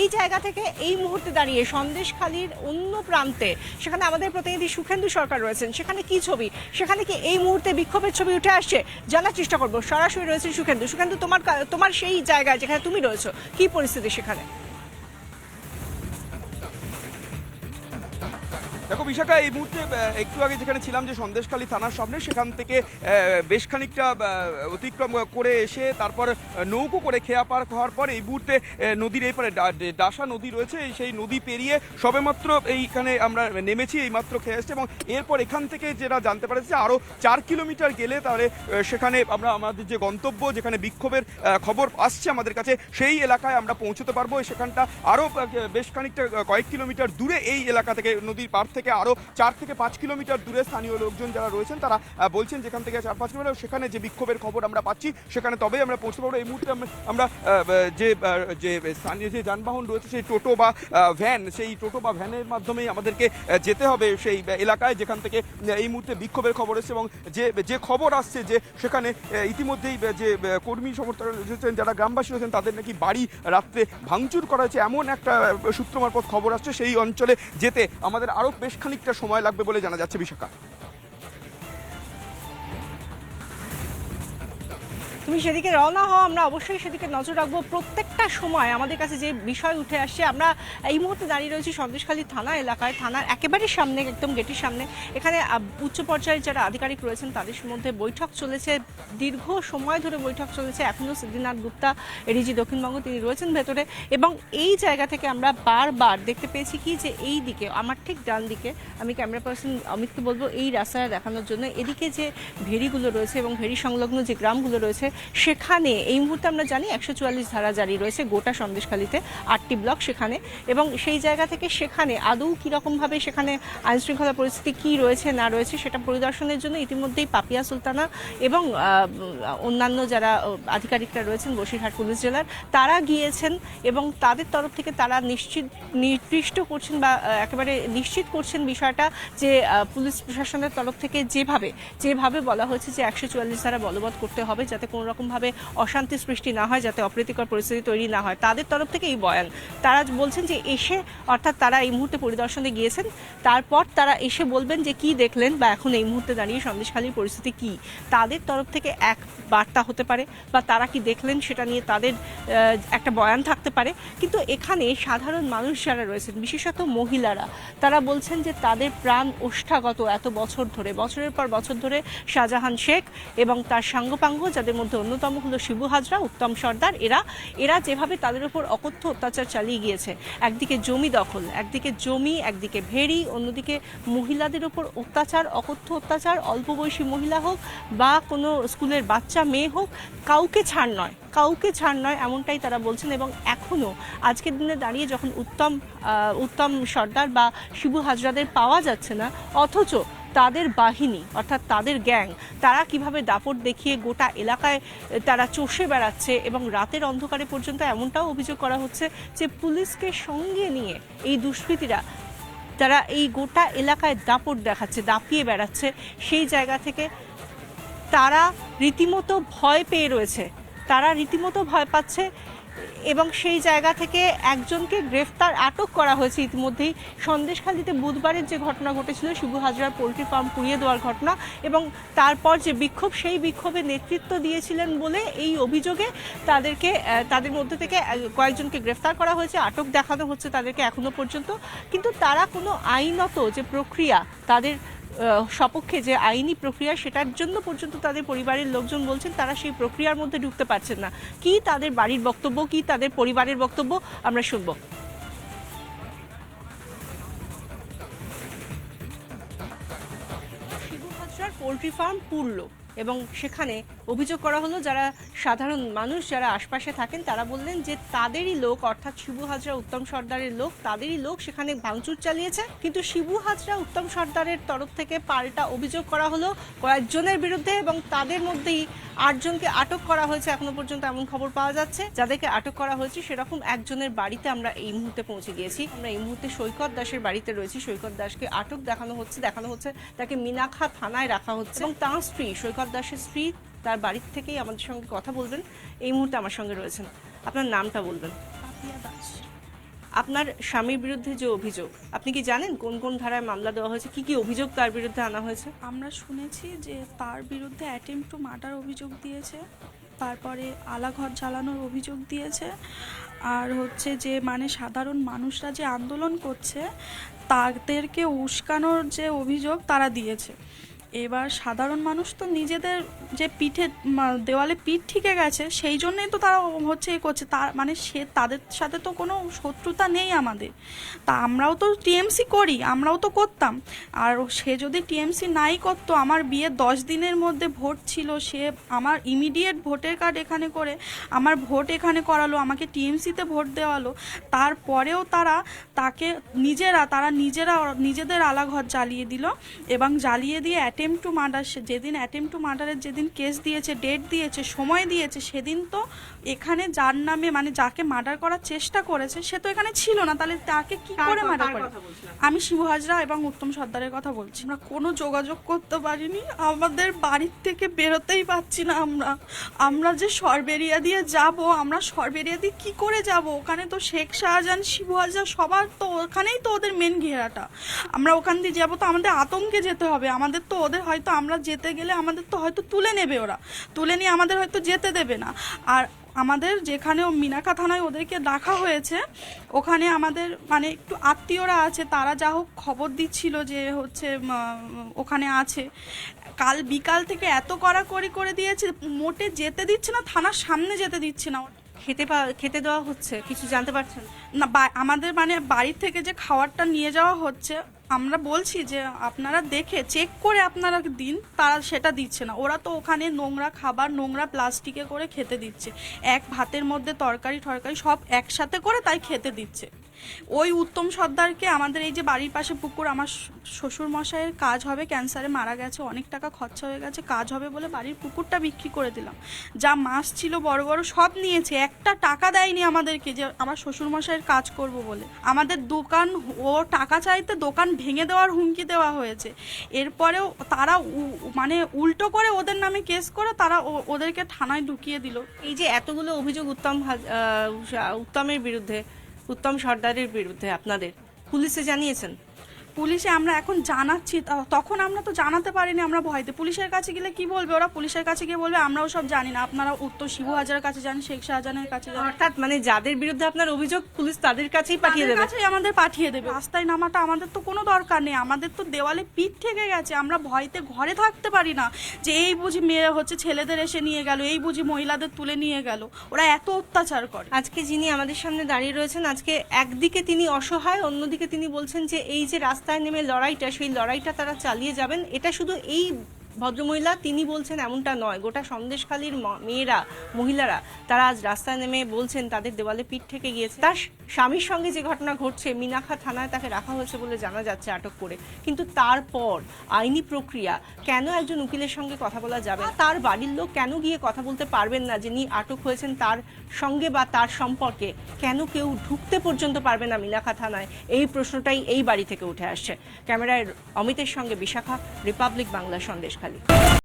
এই জায়গা থেকে এই মুহূর্তে দাঁড়িয়ে সন্দেশখালীর অন্য প্রান্তে সেখানে আমাদের প্রতিনিধি সুখেন্দু সরকার রয়েছেন। সেখানে কি ছবি? সেখানে কি এই মুহূর্তে বিক্ষোভের ছবি উঠে আসছে? জানার চেষ্টা করব। সরাসরি রয়েছেন সুখেন্দু। সুখেন্দু, তোমার তোমার সেই জায়গা যেখানে তুমি রয়েছো, কি পরিস্থিতি সেখানে? বিশাখা এই মুহূর্তে একটু আগে যেখানে ছিলাম যে সন্দেশখালী থানার সামনে, সেখান থেকে বেশ খানিকটা অতিক্রম করে এসে তারপর নৌকো করে খেয়া পার হওয়ার পর এই মুহূর্তে নদীর এই পারে ডাসা নদী রয়েছে সেই নদী পেরিয়ে সবেমাত্র এইখানে আমরা নেমেছি এই মাত্র খেয়ে এসেছি এবং এরপর এখান থেকে যেটা জানতে পারছি যে আরও চার কিলোমিটার গেলে তাহলে সেখানে আমরা আমাদের যে গন্তব্য, যেখানে বিক্ষোভের খবর আসছে আমাদের কাছে, সেই এলাকায় আমরা পৌঁছতে পারব। সেখানটা আরও বেশ খানিকটা কয়েক কিলোমিটার দূরে এই এলাকা থেকে, নদীর পার থেকে আরও চার থেকে পাঁচ কিলোমিটার দূরে স্থানীয় লোকজন যারা রয়েছেন, তারা বলছেন যেখান থেকে চার পাঁচ কিলোমিটার, সেখানে যে বিক্ষোভের খবর আমরা পাচ্ছি, সেখানে তবেই আমরা পৌঁছতে পারব। এই মুহূর্তে আমরা যে যে স্থানীয় যে যানবাহন রয়েছে, সেই টোটো বা ভ্যান, সেই টোটো বা ভ্যানের মাধ্যমেই আমাদেরকে যেতে হবে সেই এলাকায় যেখান থেকে এই মুহূর্তে বিক্ষোভের খবর এসেছে এবং যে যে খবর আসছে যে সেখানে ইতিমধ্যেই যে কর্মী সমর্থক রয়েছেন, যারা গ্রামবাসী রয়েছেন, তাদের নাকি বাড়ি রাত্রে ভাঙচুর করা হয়েছে। এমন একটা সূত্র মারফত খবর আসছে, সেই অঞ্চলে যেতে আমাদের আরও বেশ খানিকটা সময় লাগবে বলে জানা যাচ্ছে বিশাখা তুমি সেদিকে রওনা হও, আমরা অবশ্যই সেদিকে নজর রাখব। প্রত্যেকটা সময় আমাদের কাছে যে বিষয় উঠে আসছে আমরা এই মুহূর্তে দাঁড়িয়ে রয়েছি সন্দেশখালী থানা এলাকায়। থানার একেবারে সামনে, একদম গেটের সামনে। এখানে উচ্চ পর্যায়ের যারা আধিকারিক রয়েছেন, তাদের মধ্যে বৈঠক চলেছে। দীর্ঘ সময় ধরে বৈঠক চলেছে। এখনও সিদ্ধিনাথ গুপ্তা, এডিজি দক্ষিণবঙ্গ, তিনি রয়েছেন ভেতরে। এবং এই জায়গা থেকে আমরা বারবার দেখতে পেয়েছি কি যে এই দিকে, আমার ঠিক ডান দিকে, আমি ক্যামেরা পার্সন অমিতকে বলব, এই রাস্তাটা দেখানোর জন্য। এদিকে যে ভেরিগুলো রয়েছে এবং ভেরি সংলগ্ন যে গ্রামগুলো রয়েছে সেখানে এই মুহূর্তে আমরা জানি একশো চুয়াল্লিশ ধারা জারি রয়েছে, গোটা সন্দেশখালীতে আটটি ব্লক সেখানে। এবং সেই জায়গা থেকে সেখানে আদৌ কীরকমভাবে সেখানে আইনশৃঙ্খলা পরিস্থিতি কী রয়েছে, না রয়েছে, সেটা পরিদর্শনের জন্য ইতিমধ্যেই পাপিয়া সুলতানা এবং অন্যান্য যারা আধিকারিকরা রয়েছেন বসিরহাট পুলিশ জেলার, তারা গিয়েছেন এবং তাদের তরফ থেকে তারা নিশ্চিত, নির্দিষ্ট করছেন বা একেবারে নিশ্চিত করছেন বিষয়টা যে পুলিশ প্রশাসনের তরফ থেকে যেভাবে যেভাবে বলা হয়েছে যে একশো চুয়াল্লিশ ধারা বলবৎ করতে হবে যাতে কোনো রকমভাবে অশান্তি সৃষ্টি না হয় যাতে অপ্রীতিকর পরিস্থিতি তৈরি না হয়। তাদের তরফ থেকে এই বয়ান। তারা বলছেন যে এসে, অর্থাৎ তারা এই মুহূর্তে পরিদর্শনে গিয়েছেন। তারপর তারা এসে বলবেন যে কি দেখলেন বা এখন এই মুহূর্তে দাঁড়িয়ে সন্দেশখালীর পরিস্থিতি কি? তাদের তরফ থেকে এক বার্তা হতে পারে বা তারা কি দেখলেন সেটা নিয়ে তাদের একটা বয়ান থাকতে পারে। কিন্তু এখানে সাধারণ মানুষ যারা রয়েছেন, বিশেষত মহিলারা, তারা বলছেন যে তাদের প্রাণ ওষ্ঠাগত এত বছর ধরে, বছরের পর বছর ধরে শাহজাহান শেখ এবং তার সাঙ্গপাঙ্গ যাদের মধ্যে অন্যতম হলো শিবু হাজরা, উত্তম সর্দার। এরা এরা যেভাবে তাদের উপর অকথ্য অত্যাচার চালিয়ে গিয়েছে, একদিকে জমি দখল, একদিকে জমি, একদিকে ভেড়ি, অন্যদিকে মহিলাদের উপর অত্যাচার, অকথ্য অত্যাচার, অল্প বয়সী মহিলা হোক বা কোনো স্কুলের বাচ্চা, মেয়ে হোক, কাউকে ছাড় নয়, কাউকে ছাড় নয় এমনটাই তারা বলছেন এবং এখনও আজকের দিনে দাঁড়িয়ে যখন উত্তম উত্তম সর্দার বা শিবু হাজরাদের পাওয়া যাচ্ছে না, অথচ তাদের বাহিনী, অর্থাৎ তাদের গ্যাং, তারা কীভাবে দাপট দেখিয়ে গোটা এলাকায় তারা চষে বেড়াচ্ছে এবং রাতের অন্ধকারে পর্যন্ত এমনটাও অভিযোগ করা হচ্ছে যে পুলিশকে সঙ্গে নিয়ে এই দুষ্কৃতীরা, তারা এই গোটা এলাকায় দাপট দেখাচ্ছে, দাপিয়ে বেড়াচ্ছে। সেই জায়গা থেকে তারা রীতিমতো ভয় পেয়ে রয়েছে। তারা রীতিমতো ভয় পাচ্ছে এবং সেই জায়গা থেকে একজনকে গ্রেফতার, আটক করা হয়েছে ইতিমধ্যেই। সন্দেশখালীতে বুধবারের যে ঘটনা ঘটেছিল শিবু হাজরার পোলট্রি ফার্ম পুড়িয়ে দেওয়ার ঘটনা এবং তারপর যে বিক্ষোভ, সেই বিক্ষোভে নেতৃত্ব দিয়েছিলেন বলে এই অভিযোগে তাদেরকে তাদের মধ্যে থেকে কয়েকজনকে গ্রেফতার করা হয়েছে, আটক দেখানো হচ্ছে তাদেরকে এখনও পর্যন্ত। কিন্তু তারা কোনো আইনত যে প্রক্রিয়া, তাদের সপক্ষে যে আইনি প্রক্রিয়া, সেটার জন্য পর্যন্ত তাদের পরিবারের লোকজন বলছেন, তারা সেই প্রক্রিয়ার মধ্যে ঢুকতে পারছেন না। কি তাদের বাড়ির বক্তব্য, কি তাদের পরিবারের বক্তব্য, আমরা শুনব। পোলট্রি ফার্ম পুরল এবং সেখানে অভিযোগ করা হলো, যারা সাধারণ মানুষ যারা আশপাশে থাকেন, তারা বললেন যে তাদেরই লোক, অর্থাৎ শিবু হাজরা উত্তম সর্দারের লোক, তাদেরই লোক সেখানে ভাঙচুর চালিয়েছে। কিন্তু শিবু হাজরা উত্তম সর্দারের তরফ থেকে পাল্টা অভিযোগ করা হলো কয়েকজনের বিরুদ্ধে এবং তাদের মধ্যেই আটজনকে আটক করা হয়েছে। এখনও পর্যন্ত এমন খবর পাওয়া যাচ্ছে। যাদেরকে আটক করা হয়েছে, সেরকম একজনের বাড়িতে আমরা এই মুহূর্তে পৌঁছে গিয়েছি। আমরা এই মুহূর্তে সৈকত দাসের বাড়িতে রয়েছি। সৈকত দাসকে আটক দেখানো হচ্ছে। দেখানো হচ্ছে, তাকে মিনাখা থানায় রাখা হচ্ছে। এবং তাঁর স্ত্রী, সৈকত দাসের স্ত্রী তার বাড়ির থেকেই আমাদের সঙ্গে কথা বলবেন। এই মুহূর্তে আমার সঙ্গে রয়েছেন। আপনার নামটা বলবেন। আপনার স্বামীর বিরুদ্ধে যে অভিযোগ আপনি কি জানেন কোন কোন ধারায় মামলা দেওয়া হয়েছে? কি কি অভিযোগ তার বিরুদ্ধে আনা হয়েছে? আমরা শুনেছি যে তার বিরুদ্ধে অ্যাটেম্প টু মার্ডার অভিযোগ দিয়েছে তারপরে আলাঘর জ্বালানোর অভিযোগ দিয়েছে আর হচ্ছে যে মানে সাধারণ মানুষরা যে আন্দোলন করছে তাদেরকে উস্কানোর যে অভিযোগ তারা দিয়েছে। এবার সাধারণ মানুষ তো নিজেদের যে পিঠে দেওয়ালে পিঠ ঠিকে গেছে, সেই জন্যই তো তারা হচ্ছে এ করছে। তার মানে সে, তাদের সাথে তো কোনো শত্রুতা নেই আমাদের। তা আমরাও তো টিএমসি করি, আমরাও তো করতাম। আর সে যদি টিএমসি নাই করতো, আমার বিয়ে দশ দিনের মধ্যে ভোট ছিল, সে আমার ইমিডিয়েট ভোটের কার্ড এখানে করে, আমার ভোট এখানে করালো, আমাকে টিএমসিতে ভোট দেওয়ালো। তারপরেও তারা তাকে নিজেরা, তারা নিজেরা, নিজেদের আলাঘর জ্বালিয়ে দিল এবং জ্বালিয়ে দিয়ে অ্যাটেম্প টু মার্ডার যেদিন অ্যাটেম্প টু মার্ডারের যেদিন কেস দিয়েছে ডেট দিয়েছে সময় দিয়েছে সেদিন তো এখানে যার নামে মানে যাকে মার্ডার করার চেষ্টা করেছে সে তো এখানে ছিল না। তাহলে তাকে কি করে মার্ডার করে আমি শিবু হাজরা এবং উত্তম সর্দারের কথা বলছি। আমরা কোনো যোগাযোগ করতে পারিনি। আমাদের বাড়ির থেকে বেরোতেই পাচ্ছি না আমরা। আমরা যে সরবেরিয়া দিয়ে যাব আমরা সরবেরিয়া দিয়ে কি করে যাব? ওখানে তো শেখ শাহজাহান শিবু হাজরা সবার তো ওখানেই তো ওদের মেন ঘেরাটা। আমরা ওখান দিয়ে যাব তো আমাদের আতঙ্কে যেতে হবে। আমাদের তো ওদের হয়তো আমরা যেতে গেলে আমাদের তো হয়তো তুলে নেবে ওরা। তুলে নিয়ে আমাদের হয়তো যেতে দেবে না। আর আমাদের যেখানে মিনাকা থানায় ওদেরকে রাখা হয়েছে ওখানে আমাদের মানে একটু আত্মীয়রা আছে তারা যা হোক খবর দিচ্ছিল যে হচ্ছে ওখানে আছে। কাল বিকাল থেকে এত কড়াকড়ি করে দিয়েছে মোটে যেতে দিচ্ছে না থানার সামনে যেতে দিচ্ছে না। খেতে পা- খেতে দেওয়া হচ্ছে কিছু জানতে পারছেন? না বা- আমাদের মানে বাড়ি থেকে যে খাবারটা নিয়ে যাওয়া হচ্ছে আমরা বলছি যে আপনারা দেখে চেক করে আপনারা দিন, তারা সেটা দিচ্ছে না। ওরা তো ওখানে নোংরা খাবার, নোংরা প্লাস্টিকে করে খেতে দিচ্ছে। এক ভাতের মধ্যে তরকারি টরকারি সব একসাথে করে তাই খেতে দিচ্ছে। ওই উত্তম সর্দারকে আমাদের এই যে বাড়ির পাশে পুকুর, আমার শ্বশুর মশাইয়ের কাজ হবে ক্যান্সারে মারা গেছে, অনেক টাকা খরচা হয়ে গেছে, কাজ হবে বলে বাড়ির পুকুরটা বিক্রি করে দিলাম। যা মাছ ছিল বড় বড় সব নিয়েছে, একটা টাকা দেয়নি আমাদেরকে যে আমার শ্বশুর মশাইয়ের কাজ করব বলে। আমাদের দোকান, ও টাকা চাইতে দোকান ভেঙে দেওয়ার হুমকি দেওয়া হয়েছে। এরপরেও তারা মানে উল্টো করে ওদের নামে কেস করে তারা ওদেরকে থানায় ঢুকিয়ে দিল। এই যে এতগুলো অভিযোগ উত্তম উত্তমের বিরুদ্ধে উত্তম সর্দারের বিরুদ্ধে আপনাদের পুলিশে জানিয়েছেন। পুলিশে আমরা এখন জানাচ্ছি তখন আমরা তো জানাতে পারিনি আমরা ভয়তে। পুলিশের কাছে গেলে কি বলবে? ওরা পুলিশের কাছে গিয়ে বলবে আমরাও সব জানি না। আপনারা উত্তর শিবু হাজারের কাছে যান শেখ শাহজাহানের কাছে যান। অর্থাৎ মানে যাদের বিরুদ্ধে আপনার অভিযোগ পুলিশ তাদের কাছেই পাঠিয়ে দেবে। কাছেই আমাদের পাঠিয়ে দেবে। রাস্তায় নামাটা আমাদের তো কোনো দরকার নেই। আমাদের তো দেওয়ালে পিঠ থেকে গেছে। আমরা ভয়তে ঘরে থাকতে পারি না যে এই বুঝি মেয়ে হচ্ছে ছেলেদের এসে নিয়ে গেল এই বুঝি মহিলাদের তুলে নিয়ে গেল। ওরা এত অত্যাচার করে। আজকে যিনি আমাদের সামনে দাঁড়িয়ে রয়েছেন আজকে একদিকে তিনি অসহায় অন্যদিকে তিনি বলছেন যে এই যে রাস্তায় নেমে লড়াইটা সেই লড়াইটা তারা চালিয়ে যাবেন। এটা শুধু এই ভদ্রমহিলা, তিনি বলছেন, এমনটা নয়। গোটা সন্দেশখালীর মেয়েরা, মহিলারা, তারা আজ রাস্তায় নেমে বলছেন, তাদের দেওয়ালে পিঠ থেকে গিয়েছে। তার স্বামীর সঙ্গে যে ঘটনা ঘটছে মিনাখা থানায় তাকে রাখা হয়েছে বলে জানা যাচ্ছে আটক করে। কিন্তু তারপর আইনি প্রক্রিয়া, কেন একজন উকিলের সঙ্গে কথা বলা যাবে তার বাড়ির লোক কেন গিয়ে কথা বলতে পারবেন না? যিনি আটক হয়েছেন, তার সঙ্গে বা তার সম্পর্কে কেন কেউ ঢুকতে পর্যন্ত পারবে না মিনাখা থানায়? এই প্রশ্নটাই এই বাড়ি থেকে উঠে আসছে। ক্যামেরায় অমিতের সঙ্গে বিশাখা, রিপাবলিক বাংলা সন্দেশখালী